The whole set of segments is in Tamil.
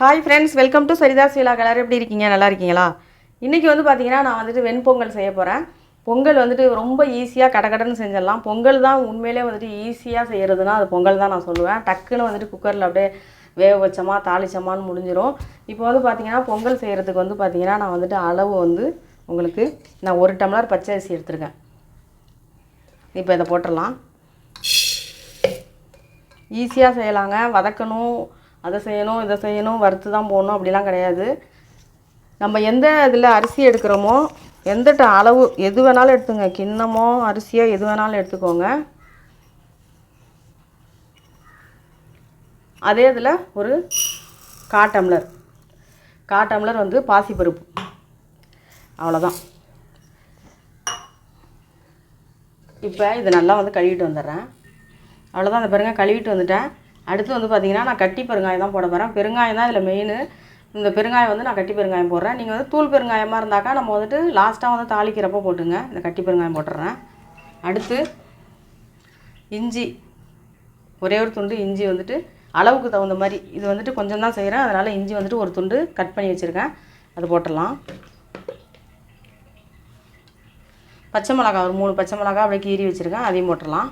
Hi friends welcome to Saritha's விழா கலர் எப்படி இருக்கீங்க? நல்லா இருக்கீங்களா? இன்றைக்கி வந்து பார்த்தீங்கன்னா நான் வந்துட்டு வெண்பொங்கல் செய்ய போகிறேன் பொங்கல் வந்துட்டு ரொம்ப ஈஸியாக கடகடன்னு செஞ்சிடலாம். பொங்கல் தான் உண்மையிலே வந்துட்டு ஈஸியாக செய்கிறதுனா அது பொங்கல் தான் நான் சொல்லுவேன். டக்குன்னு வந்துட்டு குக்கரில் அப்படியே வேக வச்சோமா தாளிச்சோமான்னு முடிஞ்சிடும் இப்போ வந்து பார்த்தீங்கன்னா பொங்கல் செய்கிறதுக்கு வந்து பார்த்தீங்கன்னா நான் வந்துட்டு அளவு வந்து உங்களுக்கு நான் ஒரு டம்ளர் பச்சை அரிசி எடுத்திருக்கேன். இப்போ இதை போட்டுடலாம். ஈஸியாக செய்யலாங்க. வதக்கணும். அதை செய்யணும் இதை செய்யணும் வறுத்து தான் போடணும் அப்படிலாம் கிடையாது. நம்ம எந்த இதில் அரிசி எடுக்கிறோமோ எந்த அளவு எது வேணாலும் எடுத்துங்க. கிண்ணமோ அரிசியோ எது வேணாலும் எடுத்துக்கோங்க. அதே இதில் ஒரு கா டம்ளர். கா டம்ளர் வந்து பாசிப்பருப்பு. அவ்வளோதான். இப்போ இது நல்லா வந்து கழுவிட்டு வந்துடுறேன். அவ்வளோதான். அந்த பாருங்க கழுவிட்டு வந்துட்டேன். அடுத்து வந்து பார்த்திங்கன்னா நான் கட்டி பெருங்காயம் தான் போட போகிறேன் பெருங்காயம் தான் இதில் மெயின் இந்த பெருங்காயம் வந்து நான் கட்டி பெருங்காயம் போடுறேன். நீங்கள் வந்து தூள் பெருங்காயமாக இருந்தாக்கா நம்ம வந்துட்டு லாஸ்ட்டாக வந்து தாளிக்கிறப்போ போட்டுங்க இந்த கட்டி பெருங்காயம் போட்டுடுறேன் அடுத்து இஞ்சி. ஒரே ஒரு துண்டு இஞ்சி வந்துட்டு அளவுக்கு தகுந்த மாதிரி இது வந்துட்டு கொஞ்சம் தான் செய்கிறேன் அதனால் இஞ்சி வந்துட்டு ஒரு துண்டு கட் பண்ணி வச்சுருக்கேன். அது போட்டுடலாம். பச்சை மிளகா ஒரு மூணு பச்சை மிளகா அப்படியே கீறி வச்சுருக்கேன். அதையும் போட்டுடலாம்.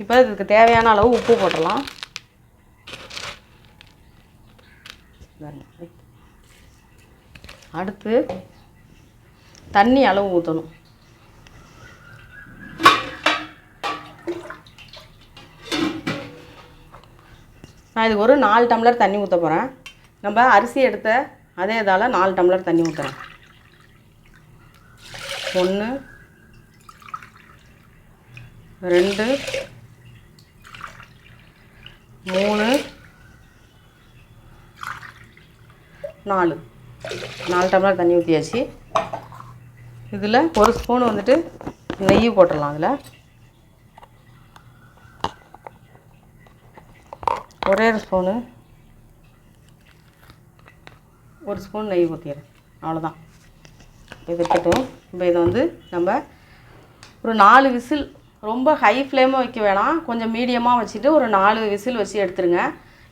இப்போ இதுக்கு தேவையான அளவு உப்பு போட்டுடலாம். அடுத்து தண்ணி அளவு ஊற்றணும் நான் இதுக்கு ஒரு நாலு டம்ளர் தண்ணி ஊற்ற போகிறேன் நம்ம அரிசி எடுத்த அதே இதால் நாலு டம்ளர் தண்ணி ஊற்றுறேன் ஒன்று ரெண்டு மூணு. நாலு. நாலு டம்ளர் தண்ணி ஊற்றியாச்சு இதில் ஒரு ஸ்பூன் வந்துட்டு நெய் போட்டுடலாம் அதில். ஒரே ஒரு ஸ்பூனு ஒரு ஸ்பூன் நெய் ஊற்றிடுறேன் அவ்வளோதான் இது இருக்கட்டும். இப்போ இதை வந்து நம்ம ஒரு நாலு விசில் ரொம்ப ஹை ஃப்ளேமும் வைக்க வேணாம். கொஞ்சம் மீடியமாக வச்சுட்டு ஒரு நாலு விசில் வச்சு எடுத்துருங்க.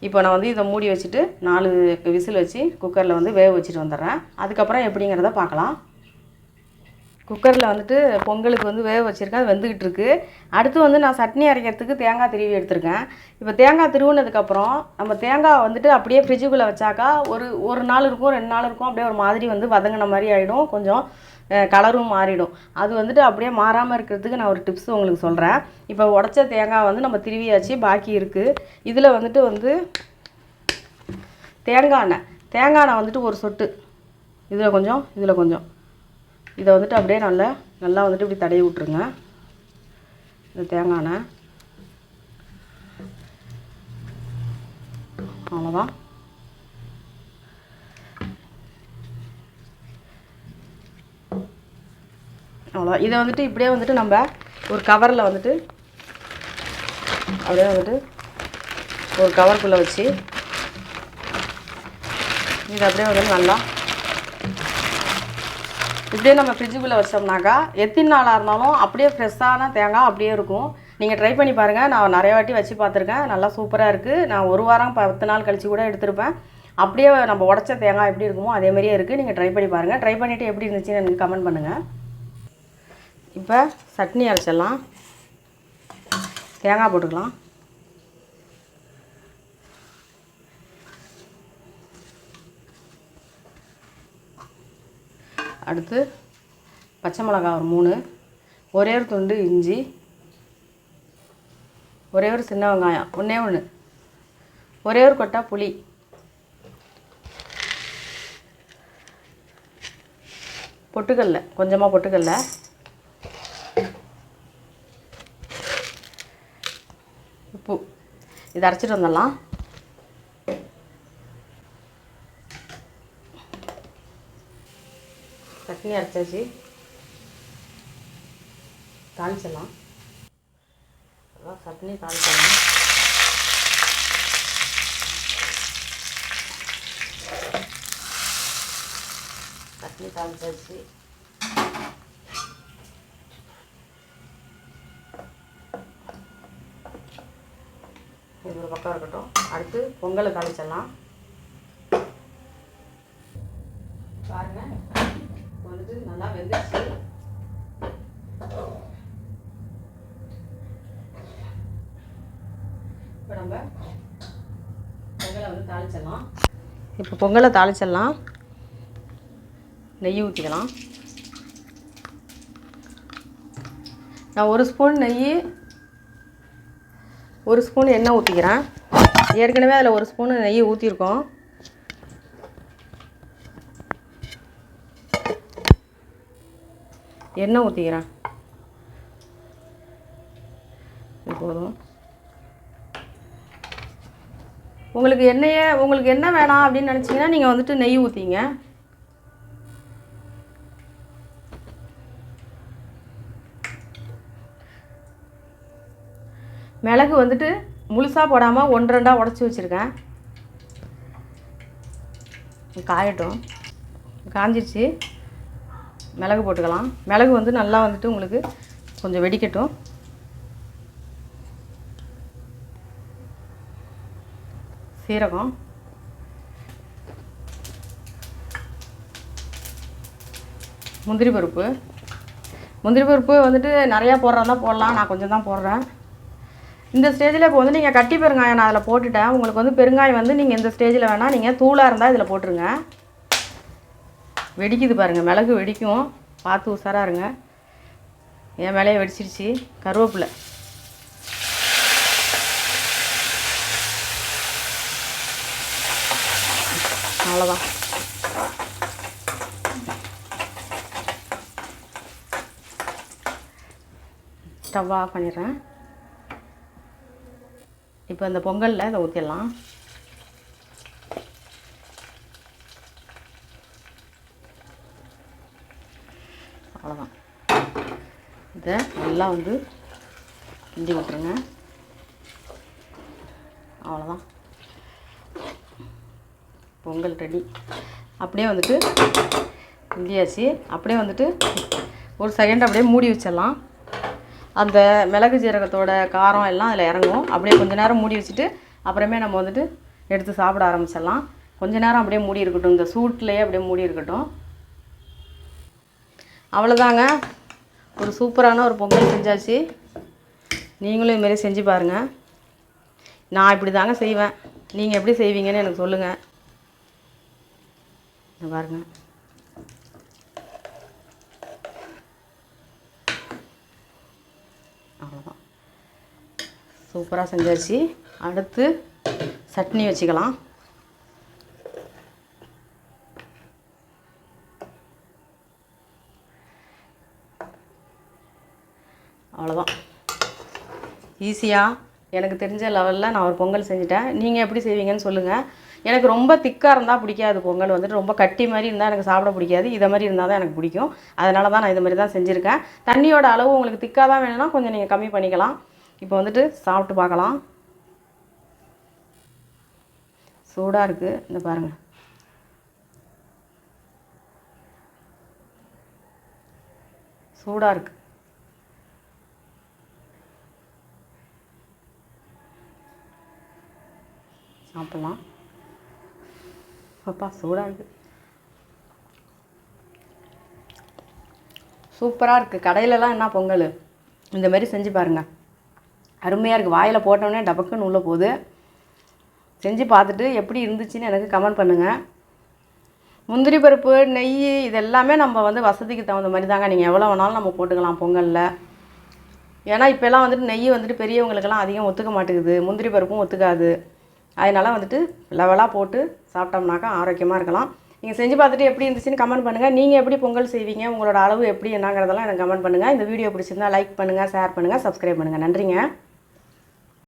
இப்போ நான் வந்து இதை மூடி வச்சுட்டு நாலு விசில் வச்சு குக்கரில் வந்து வேக வச்சுட்டு வந்துடுறேன். அதுக்கப்புறம் எப்படிங்கிறத பார்க்கலாம். குக்கரில் வந்துட்டு பொங்கலுக்கு வந்து வேக வச்சுருக்கேன். அது வெந்துக்கிட்டு இருக்குது அடுத்து வந்து நான் சட்னி அரைக்கிறதுக்கு தேங்காய் திருவி எடுத்திருக்கேன். இப்போ தேங்காய் திருவுனதுக்கப்புறம் நம்ம தேங்காய் வந்துட்டு அப்படியே ஃப்ரிட்ஜுக்குள்ளே வச்சாக்கா ஒரு ஒரு நாள் இருக்கும் ரெண்டு நாள் இருக்கும். அப்படியே ஒரு மாதிரி வந்து வதங்கின மாதிரி ஆகிடும் கொஞ்சம் கலரும் மாறிடும். அது வந்துட்டு அப்படியே மாறாமல் இருக்கிறதுக்கு நான் ஒரு டிப்ஸ் உங்களுக்கு சொல்கிறேன் இப்போ உடச்ச தேங்காய் வந்து நம்ம திருவியாச்சு பாக்கி இருக்குது இதில் வந்துட்டு வந்து தேங்காய் எண்ணெய். தேங்காய் எண்ணெய் வந்துட்டு ஒரு சொட்டு. இதில் கொஞ்சம் இதில் கொஞ்சம். இதை வந்துட்டு அப்படியே நல்லா நல்லா வந்துட்டு இப்படி தடவி விட்ருங்க இந்த தேங்காய் எண்ணெய். அவ்வளோதான் அவ்வளோதான் இதை வந்துட்டு இப்படியே வந்துட்டு நம்ம ஒரு கவரில் வந்துட்டு அப்படியே வந்துட்டு ஒரு கவருக்குள்ளே வச்சு இது அப்படியே வந்து நல்லா இப்படியே நம்ம ஃப்ரிட்ஜுக்குள்ளே வச்சோம்னாக்கா எத்தனை நாளாக இருந்தாலும் அப்படியே ஃப்ரெஷ்ஷான தேங்காய் அப்படியே இருக்கும். நீங்கள் ட்ரை பண்ணி பாருங்கள் நான் நிறைய வாட்டி வச்சு பார்த்துருக்கேன். நல்லா சூப்பராக இருக்குது நான் ஒரு வாரம் பத்து நாள் கழித்து கூட எடுத்திருப்பேன். அப்படியே நம்ம உடச்ச தேங்காய் எப்படி இருக்குமோ அதே மாதிரியே இருக்குது நீங்கள் ட்ரை பண்ணி பாருங்கள் ட்ரை பண்ணிவிட்டு எப்படி இருந்துச்சுன்னு எனக்கு கமெண்ட் பண்ணுங்கள் இப்போ சட்னி அரைச்சிடலாம். தேங்காய் போட்டுக்கலாம். அடுத்து பச்சை மிளகாய் ஒரு மூணு ஒரே ஒரு துண்டு இஞ்சி ஒரே ஒரு சின்ன வெங்காயம் ஒன்றே ஒன்று ஒரே ஒரு கொட்டா புளி. பொட்டுக்கல்ல கொஞ்சமாக பொட்டுக்கல்ல உப்பு இதை அரைச்சிட்டு வந்துடலாம் சட்னி அரைச்சாச்சு தாளிச்சிடலாம் அதான் சட்னி தாளிச்சிடலாம் சட்னி தாளிச்சாச்சு சாஃப்டாக இருக்கட்டும். அடுத்து பொங்கலை தாளிச்சிடலாம் பாருங்க. வந்து நல்லா வெந்துச்சு இப்போ நம்ம பொங்கலை வந்து தாளிச்சிடலாம். இப்போ பொங்கலை தாளிச்சிடலாம். நெய் ஊற்றிக்கலாம் நான் ஒரு ஸ்பூன் நெய் ஒரு ஸ்பூன் எண்ணெய் ஊற்றிக்கிறேன் ஏற்கனவே அதில் ஒரு ஸ்பூன் நெய் ஊற்றிருக்கோம் எண்ணெய் ஊற்றிக்கிறேன் போதும். உங்களுக்கு எண்ணெயை உங்களுக்கு என்ன வேணாம் அப்படின்னு நினச்சிங்கன்னா நீங்கள் வந்துட்டு நெய் ஊற்றிங்க மிளகு வந்துட்டு முழுசாக போடாமல் ஒன்று ரெண்டாக உடச்சி வச்சுருக்கேன். காயட்டும். காஞ்சிருச்சு. மிளகு போட்டுக்கலாம். மிளகு வந்து நல்லா வந்துட்டு உங்களுக்கு கொஞ்சம் வெடிக்கட்டும். சீரகம். முந்திரி பருப்பு. முந்திரி பருப்பு வந்துட்டு நிறையா போடுறதா போடலாம். நான் கொஞ்சம் தான் போடுறேன். இந்த ஸ்டேஜில் இப்போ வந்து நீங்கள் கட்டி பெருங்காயம் நான் அதில் போட்டுட்டேன். உங்களுக்கு வந்து பெருங்காயம் வந்து நீங்கள் இந்த ஸ்டேஜில் வேணால் நீங்கள் தூளாக இருந்தால் இதில் போட்டுருங்க. வெடிக்குது பாருங்கள் மிளகு வெடிக்கும். பார்த்து உஷாராக இருங்க. என் மேலேயே வெடிச்சிருச்சு கருவேப்பிலை. அவ்வளோதான் ஸ்டவ் ஆஃப் பண்ணிடுறேன். இப்போ இந்த பொங்கலில் இதை ஊற்றிடலாம் அவ்வளோதான் இதை நல்லா வந்து கிண்டி விட்டுருங்க. அவ்வளோதான் பொங்கல் ரெடி. அப்படியே வந்துட்டு கிண்டியாச்சு. அப்படியே வந்துட்டு ஒரு செகண்ட் அப்படியே மூடி வச்சிடலாம். அந்த மிளகு ஜீரகத்தோட காரம் எல்லாம் அதில் இறங்கும். அப்படியே கொஞ்சம் நேரம் மூடி வச்சுட்டு அப்புறமே நம்ம வந்துட்டு எடுத்து சாப்பிட ஆரம்பிச்சிடலாம். கொஞ்ச நேரம் அப்படியே மூடி இருக்கட்டும். இந்த சூட்லேயே அப்படியே மூடி இருக்கட்டும். அவ்வளோதாங்க ஒரு சூப்பரான ஒரு பொங்கல் செஞ்சாச்சு. நீங்களும் இதுமாரி செஞ்சு பாருங்கள் நான் இப்படி தாங்க செய்வேன். நீங்கள் எப்படி செய்வீங்கன்னு எனக்கு சொல்லுங்கள் பாருங்கள் அவ்வளோதான் சூப்பராக செஞ்சாச்சு. அடுத்து சட்னி வச்சுக்கலாம். அவ்வளோதான் ஈஸியாக எனக்கு தெரிஞ்ச லெவலில் நான் ஒரு பொங்கல் செஞ்சுட்டேன். நீங்கள் எப்படி செய்வீங்கன்னு சொல்லுங்கள் எனக்கு ரொம்ப திக்காக இருந்தால் பிடிக்காது. பொங்கல் வந்துட்டு ரொம்ப கட்டி மாதிரி இருந்தால் எனக்கு சாப்பிட பிடிக்காது. இதை மாதிரி இருந்தால் தான் எனக்கு பிடிக்கும். அதனால தான் நான் இது மாதிரி தான் செஞ்சுருக்கேன். தண்ணியோட அளவு உங்களுக்கு திக்காக தான் வேணும்னா கொஞ்சம் நீங்கள் கம்மி பண்ணிக்கலாம். இப்போ வந்துட்டு சாப்பிட்டு பார்க்கலாம். சூடாக இருக்குது இந்த பாருங்கள் சூடாக இருக்குது சாப்பிட்லாம். அப்பா சூடாக இருக்குது சூப்பராக இருக்குது கடையிலலாம் என்ன பொங்கல்? இந்த மாதிரி செஞ்சு பாருங்கள் அருமையாக இருக்குது வாயில் போட்டோன்னே டபக்குன்னு உள்ளே போகுது. செஞ்சு பார்த்துட்டு எப்படி இருந்துச்சுன்னு எனக்கு கமெண்ட் பண்ணுங்கள் முந்திரி பருப்பு நெய் இது எல்லாமே நம்ம வந்து வசதிக்கு தகுந்த மாதிரி தாங்க. நீங்கள் எவ்வளோ வேணாலும் நம்ம போட்டுக்கலாம் பொங்கலில். ஏன்னா இப்போல்லாம் வந்துட்டு நெய் வந்துட்டு பெரியவங்களுக்கெல்லாம் அதிகம் ஒத்துக்க மாட்டேங்குது. முந்திரி பருப்பும் ஒத்துக்காது. அதனால் வந்துட்டு லெவலாக போட்டு சாப்பிட்டோம்னாக்கா ஆரோக்கியமாக இருக்கலாம். நீங்கள் செஞ்சு பார்த்துட்டு எப்படி இருந்துச்சுன்னு கமெண்ட் பண்ணுங்கள் நீங்கள் எப்படி பொங்கல் செய்வீங்க உங்களோட அளவு எப்படி என்னங்கிறதெல்லாம் எனக்கு கமெண்ட் பண்ணுங்கள் இந்த வீடியோ பிடிச்சிருந்தா லைக் பண்ணுங்கள் ஷேர் பண்ணுங்கள் சப்ஸ்கிரைப் பண்ணுங்கள் நன்றிங்க.